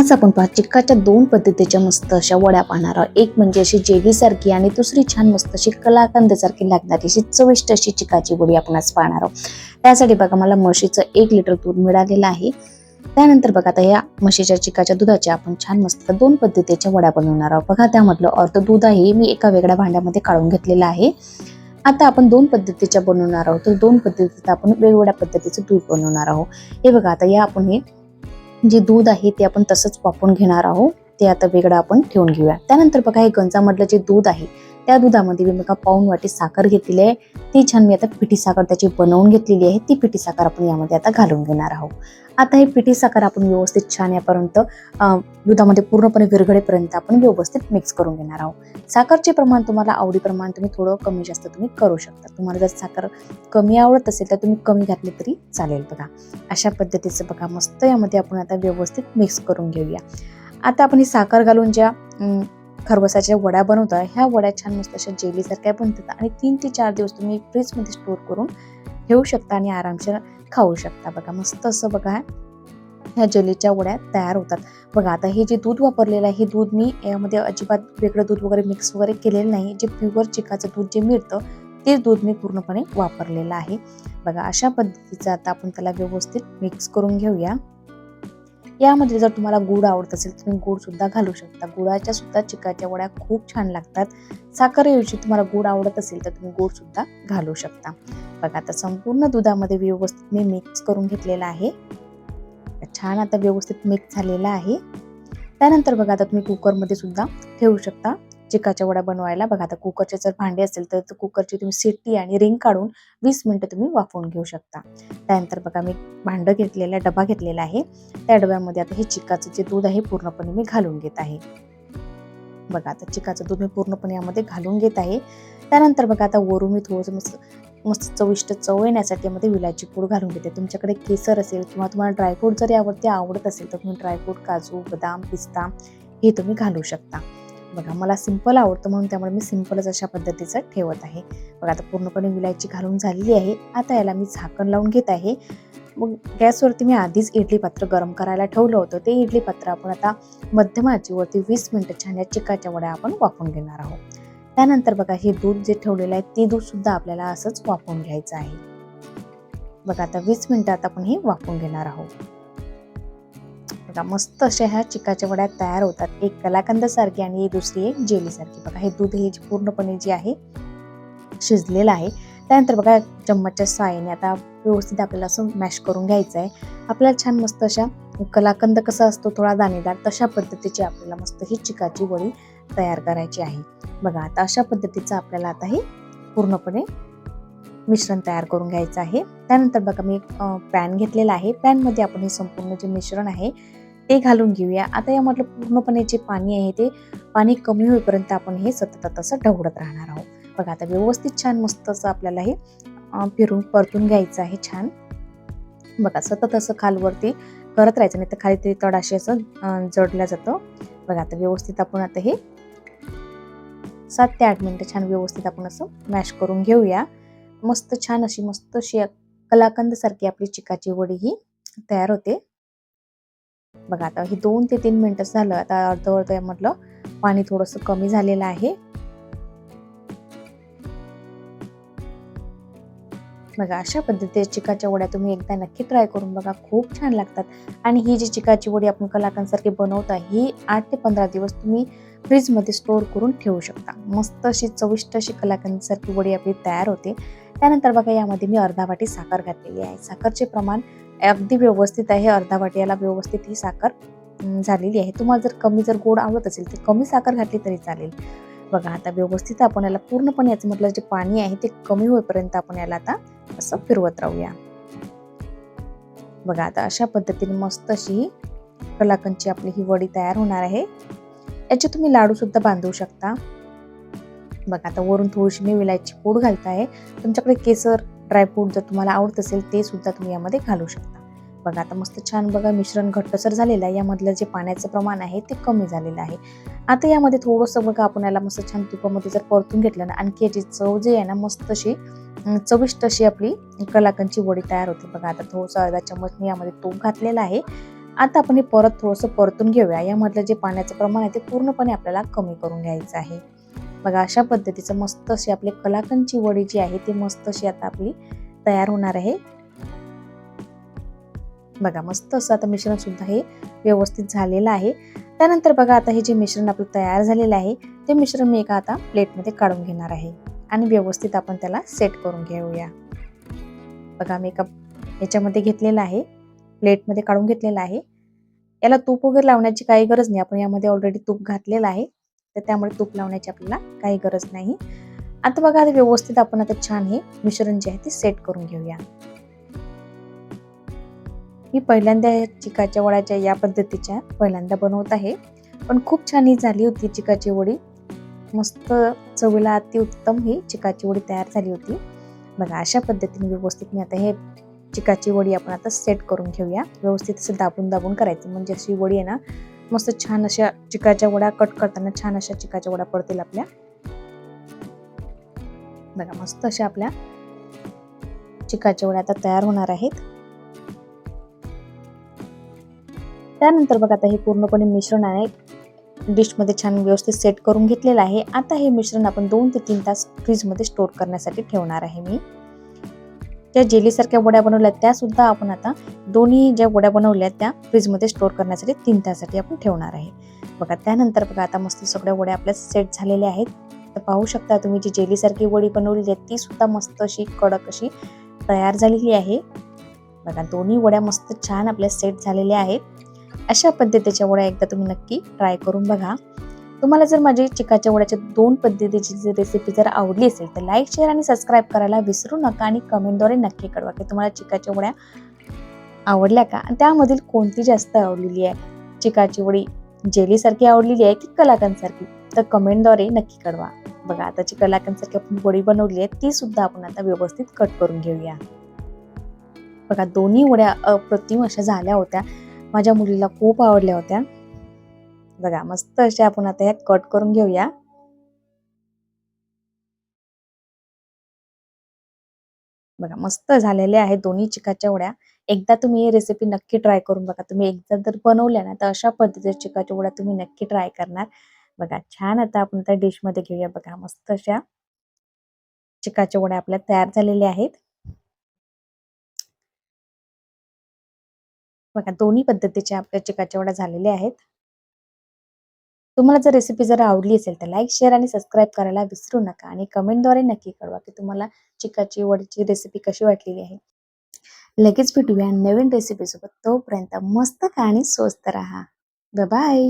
आज आपण पहा चिक्काच्या दोन पद्धतीच्या मस्त अशा वड्या पाहणार आहोत. एक म्हणजे अशी जेलीसारखी आणि दुसरी छान मस्त अशी कलाकंदसारखी लागणारी अशी चविष्ट अशी चिकाची वडी आपण आज पाहणार आहोत. त्यासाठी बघा मला म्हशीचं एक लिटर दूध मिळालेलं आहे. त्यानंतर बघा आता या म्हशीच्या चिकाच्या दुधाच्या आपण छान मस्त दोन पद्धतीच्या वड्या बनवणार आहोत. बघा त्यामधलं अर्ध दूध आहे मी एका वेगळ्या भांड्यामध्ये काढून घेतलेलं आहे. आता आपण दोन पद्धतीच्या बनवणार आहोत. तर दोन पद्धतीचं आपण वेगवेगळ्या पद्धतीचं दूध बनवणार आहोत. हे बघा आता या आपण हे जे दूध आहे ते आपण तसंच वापरून घेणार आहोत. ते आता वेगळं आपण ठेवून घेऊया. त्यानंतर बघा हे गंजामधलं जे दूध आहे त्या दुधामध्ये मी बघा पाऊन वाटी साखर घेतलेली आहे. ती छान मी आता पिठी साखर त्याची बनवून घेतलेली आहे. ती पिठी साखर आपण यामध्ये आता घालून घेणार आहोत. आता हे पिठी साखर आपण व्यवस्थित छान यापर्यंत दुधामध्ये पूर्णपणे विरघळेपर्यंत आपण व्यवस्थित मिक्स करून घेणार आहोत. साखरचे प्रमाण तुम्हाला आवडीप्रमाणे तुम्ही थोडं कमी जास्त तुम्ही करू शकता. तुम्हाला जर साखर कमी आवडत असेल तर तुम्ही कमी घातली तरी चालेल बघा. अशा पद्धतीचं बघा मस्त यामध्ये आपण आता व्यवस्थित मिक्स करून घेऊया. आता आपण ही साखर घालून ज्या खरबसाच्या वड्या बनवतो ह्या वड्या छान मस्त अशा जेलीसारख्या बनतात आणि तीन ते चार दिवस तुम्ही फ्रीजमध्ये स्टोर करून ठेवू शकता आणि आरामशीर खाऊ शकता. बघा मस्त असं बघा ह्या जेलीच्या वड्या तयार होतात. बघा आता हे जे दूध वापरलेलं आहे हे दूध मी यामध्ये अजिबात वेगळं दूध वगैरे मिक्स वगैरे केलेलं नाही. जे प्युअर चिकाचं दूध जे मिळतं तेच दूध मी पूर्णपणे वापरलेलं आहे. बघा अशा पद्धतीचं आता आपण त्याला व्यवस्थित मिक्स करून घेऊया. यामध्ये जर तुम्हाला गुड आवडत असेल तुम्ही गूळसुद्धा घालू शकता. गुळाच्या सुद्धा चिकाच्या वड्या खूप छान लागतात. साखरेऐवजी तुम्हाला गुड आवडत असेल तर तुम्ही गुड घालू शकता. बघा आता संपूर्ण दुधामध्ये व्यवस्थित मी मिक्स करून घेतलेला आहे. छान आता व्यवस्थित मिक्स झालेला आहे. त्यानंतर बघा आता तुम्ही कुकरमध्ये सुद्धा ठेवू शकता. चिकाच्या वड्या बनवायला. बघा आता कुकरचे जर भांडे असेल तर कुकरची तुम्ही सिट्टी आणि रिंग काढून वीस मिनटं तुम्ही वाफवून घेऊ शकता. त्यानंतर बघा मी भांडं घेतलेला डबा घेतलेला आहे. त्या डब्यामध्ये आता हे चिकाचं जे दूध आहे पूर्णपणे मी घालून घेत आहे. बघा आता चिकाचं दूध मी पूर्णपणे यामध्ये घालून घेत आहे. त्यानंतर बघा आता वरून मी थोडंसं मस्त मस्त चविष्ट चव येण्यासाठी यामध्ये विलायची पूड घालून घेते. तुमच्याकडे केसर असेल किंवा तुम्हाला ड्रायफ्रूट जरी आवडते आवडत असेल तर तुम्ही ड्रायफ्रूट काजू बदाम पिस्ता हे तुम्ही घालू शकता. बघा मला सिंपल आवडतं म्हणून त्यामुळे मी सिंपलच अशा पद्धतीचं ठेवत आहे. बघा आता पूर्णपणे विलायची घालून झालेली आहे. आता याला मी झाकण लावून घेत आहे. मग गॅसवरती मी आधीच इडली पात्र गरम करायला ठेवलं होतं. ते इडली पात्र आपण आता मध्यम आचेवरती वीस मिनटं छान या चिकाच्या वड्या आपण वापरून घेणार आहोत. त्यानंतर बघा हे दूध जे ठेवलेलं आहे ते दूध सुद्धा आपल्याला असंच वापरून घ्यायचं आहे. बघा आता वीस मिनटात आपण हे वापरून घेणार आहोत. बघा मस्त अशा ह्या चिकाच्या वड्या तयार होतात. एक कलाकंदसारखी आणि दुसरी एक जेलीसारखी बघा हे दूध हे पूर्णपणे जे आहे शिजलेलं आहे. त्यानंतर बघा चम्मचच्या साहाय्याने आता व्यवस्थित आपल्याला असं मॅश करून घ्यायचं आहे आपल्याला छान मस्त अशा कलाकंद कसा असतो थोडा दाणेदार तशा पद्धतीची आपल्याला मस्त ही चिकाची वडी तयार करायची आहे. बघा आता अशा पद्धतीचं आपल्याला आता हे पूर्णपणे मिश्रण तयार करून घ्यायचं आहे. त्यानंतर बघा मी एक पॅन घेतलेला आहे. पॅनमध्ये आपण हे संपूर्ण जे मिश्रण आहे ते घालून घेऊया. आता यामधलं पूर्णपणे जे पाणी आहे ते पाणी कमी होईपर्यंत आपण हे सतत असं ढवळत राहणार आहोत. बघा आता व्यवस्थित छान मस्त असं आपल्याला हे फिरून परतून घ्यायचं आहे छान. बघा सतत असं खालवरती करत राहायचं नाही तर खाली तरी तडाशी असं जडलं जातं. बघा आता व्यवस्थित आपण आता हे सात ते आठ मिनटं छान व्यवस्थित आपण असं मॅश करून घेऊया. मस्त छान अशी मस्त अशी कलाकंद सारखी आपली चिकाची वडी ही तयार होते. बघा आता हे दोन ते तीन मिनटं झालं. आता अर्ध अर्ध म्हटलं पाणी थोडंसं कमी झालेलं आहे. बघा अशा पद्धतीच्या चिकाच्या वड्या तुम्ही एकदा नक्की ट्राय करून बघा. खूप छान लागतात. आणि ही जी चिकाची वडी आपण कलाकांसारखी बनवता ही आठ ते पंधरा दिवस तुम्ही फ्रीजमध्ये स्टोअर करून ठेवू शकता. मस्त अशी चविष्ट अशी कलाकांसारखी वडी आपली तयार होते. त्यानंतर बघा यामध्ये मी अर्धा वाटी साखर घातलेली आहे. साखरचे प्रमाण अगदी व्यवस्थित आहे अर्धा वाट्याला व्यवस्थित ही साखर झालेली आहे. तुम्हाला जर कमी जर गोड आवडत असेल तर कमी साखर घातली तरी चालेल. बघा आता व्यवस्थित आपण याला पूर्णपणे याचं म्हटलं जे पाणी आहे ते कमी होईपर्यंत आपण याला आता असं फिरवत राहूया. बघा आता अशा पद्धतीने मस्त अशी कलाकंदची आपली ही वडी तयार होणार आहे. याचे तुम्ही लाडू सुद्धा बांधू शकता. बघा आता वरून थोडीशी मी विलायची पूड आहे. तुमच्याकडे केसर ड्रायफ्रूट जर तुम्हाला आवडत असेल ते सुद्धा तुम्ही यामध्ये घालू शकता. बघा आता मस्त छान बघा मिश्रण घट्टसर झालेलं आहे. यामधलं जे पाण्याचं प्रमाण आहे ते कमी झालेलं आहे. आता यामध्ये थोडंसं बघा आपण याला मस्त छान तुपामध्ये जर परतून घेतलं ना आणखी याची चव जी आहे ना मस्त अशी चविष्ट अशी आपली कलाकंदची वडी तयार होते. बघा आता थोडंसं अर्धा चम्मच मी यामध्ये तूप घातलेला आहे. आता आपण हे परत थोडंसं परतून घेऊया. यामधलं जे पाण्याचं प्रमाण आहे ते पूर्णपणे आपल्याला कमी करून घ्यायचं आहे. बघा अशा पद्धतीचं मस्त अशी आपली कलाकंदची वडी जी आहे ती मस्त अशी आता आपली तयार होणार आहे. बघा मस्त असं आता मिश्रण सुद्धा हे व्यवस्थित झालेलं आहे. त्यानंतर बघा आता हे जे मिश्रण आपलं तयार झालेलं आहे ते मिश्रण मी एका आता प्लेटमध्ये काढून घेणार आहे. आणि व्यवस्थित आपण त्याला सेट करून घेऊया. बघा मी एका याच्यामध्ये घेतलेलं आहे प्लेटमध्ये काढून घेतलेलं आहे. याला तूप वगैरे लावण्याची काही गरज नाही आपण यामध्ये ऑलरेडी तूप घातलेलं आहे. तर त्यामुळे तूप लावण्याची आपल्याला काही गरज नाही. आता बघा आता व्यवस्थित आपण आता छान हे मिश्रण जे आहे ते सेट करून घेऊया. मी पहिल्यांदा चिकाच्या वड्याच्या या पद्धतीच्या पहिल्यांदा बनवत आहे. पण खूप छान ही झाली होती चिकाची वडी. मस्त चवीला अतिउत्तम ही चिकाची वडी तयार झाली होती. बघा अशा पद्धतीने व्यवस्थित मी आता हे चिकाची वडी आपण आता सेट करून घेऊया. व्यवस्थित असं दाबून दाबून करायचं. म्हणजे अशी वडी आहे ना मस्त छान अशा चिकाच्या वड्या कट करताना छान अशा चिकाच्या वड्या पडतील आपल्या. बघा मस्त अशा आपल्या चिकाच्या वड्या आता तयार होणार आहेत. त्यानंतर बघा आता हे पूर्णपणे मिश्रण आहे. डिशमध्ये छान व्यवस्थित सेट करून घेतलेलं आहे. आता हे मिश्रण आपण दोन ते तीन तास फ्रीजमध्ये स्टोर करण्यासाठी ठेवणार आहे मी. ज्या जेलीसारख्या वड्या बनवल्या त्या सुद्धा आपण आता दोन्ही ज्या वड्या बनवल्या त्या फ्रीजमध्ये स्टोर करण्यासाठी तीन तासासाठी आपण ठेवणार आहे. बघा त्यानंतर बघा आता मस्त सगळ्या वड्या आपल्या सेट झालेल्या आहेत. तर पाहू शकता तुम्ही जी जेलीसारखी वडी बनवलेली आहे ती सुद्धा मस्त अशी कडक अशी तयार झालेली आहे. बघा दोन्ही वड्या मस्त छान आपल्या सेट झालेल्या आहेत. अशा पद्धतीच्या वड्या एकदा तुम्ही नक्की ट्राय करून बघा. तुम्हाला जर माझी चिकाच्या वड्याच्या दोन पद्धतीची जर रेसिपी जर आवडली असेल तर लाईक शेअर आणि सबस्क्राईब करायला विसरू नका आणि कमेंटद्वारे नक्की कळवा की तुम्हाला चिकाच्या वड्या आवडल्या का? आणि त्यामधील कोणती जास्त आवडलेली आहे? चिकाची वडी जेलीसारखी आवडलेली आहे की कलाकंदसारखी तर कमेंटद्वारे नक्की कळवा. बघा आता जी कलाकंदसारखी आपण वडी बनवली आहे ती सुद्धा आपण आता व्यवस्थित कट करून घेऊया. बघा दोन्ही वड्या अप्रतिम अशा झाल्या होत्या. माझ्या मुलीला खूप आवडल्या होत्या. बघा मस्त अशा आपण आता ह्या कट करून घेऊया. बघा मस्त झालेले आहेत दोन्ही चिकाच्या वड्या. एकदा तुम्ही ही रेसिपी नक्की ट्राय करून बघा. तुम्ही एकदा जर बनवल्या ना तर अशा पद्धतीच्या चिकाच्या वड्या तुम्ही नक्की ट्राय करणार. बघा छान आता आपण त्या डिशमध्ये घेऊया बघा. मस्त अशा चिकाच्या वड्या आपल्या तयार झालेल्या आहेत. बघा दोन्ही पद्धतीच्या आपल्या चिकाच्या वड्या झालेल्या आहेत. तुम्हाला जर रेसिपी जर आवडली असेल तर लाईक शेअर आणि सबस्क्राईब करायला विसरू नका. आणि कमेंटद्वारे नक्की कळवा की तुम्हाला चिकाची वडीची रेसिपी कशी वाटलेली आहे. लगेच भेटूया नवीन रेसिपी सोबत. तोपर्यंत मस्त खा आणि स्वस्त राहा. बाय